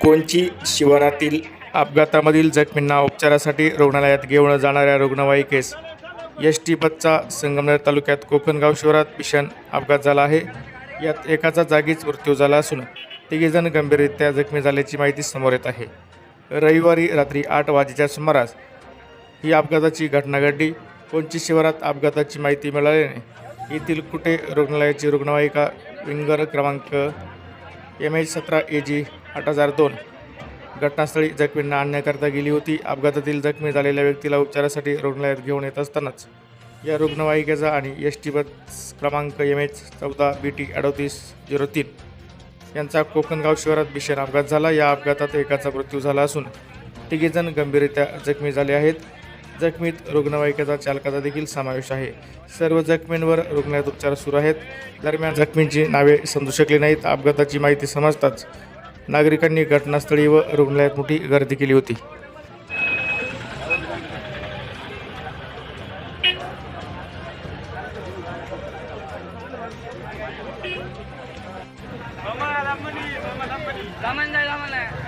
कोणची शिवारातील अपघातामधील जखमींना उपचारासाठी रुग्णालयात घेऊन जाणाऱ्या रुग्णवाहिकेस एस टी बसचा संगमनेर तालुक्यात कोकणगाव शिवारात भीषण अपघात झाला आहे. यात एकाचा जागीच मृत्यू झाला असून तिघेजण गंभीररित्या जखमी झाल्याची माहिती समोर येत आहे. रविवारी रात्री आठ वाजेच्या सुमारास ही अपघाताची घटना घडली. कोणची शिवारात अपघाताची माहिती मिळाल्याने येथील कुठे रुग्णालयाची रुग्णवाहिका विंगर क्रमांक एम एच सतरा ए जी आठ हजार दोन. घटनास्थळी जखमींना आणण्याकरता गेली होती. अपघातातील जखमी झालेल्या व्यक्तीला उपचारासाठी रुग्णालयात घेऊन येत असतानाच या रुग्णवाहिकेचा आणि एस टी बस क्रमांक एम एच चौदा बी टी अडोतीस झिरो तीन यांचा कोकणगाव शहरात भीषण अपघात झाला. या अपघातात एकाचा मृत्यू झाला असून तिघेजण गंभीररित्या जखमी झाले आहेत. जखमीत रुग्णवाहिकेचा चालकाचा देखील समावेश आहे. सर्व जखमींवर रुग्णालयात उपचार सुरू आहेत. दरम्यान जखमींची नावे समजू शकली नाहीत. अपघाताची माहिती समजताच नागरिकांनी घटनास्थळी व रुग्णालयात मोठी गर्दी केली होती Zaman dah, zaman dah.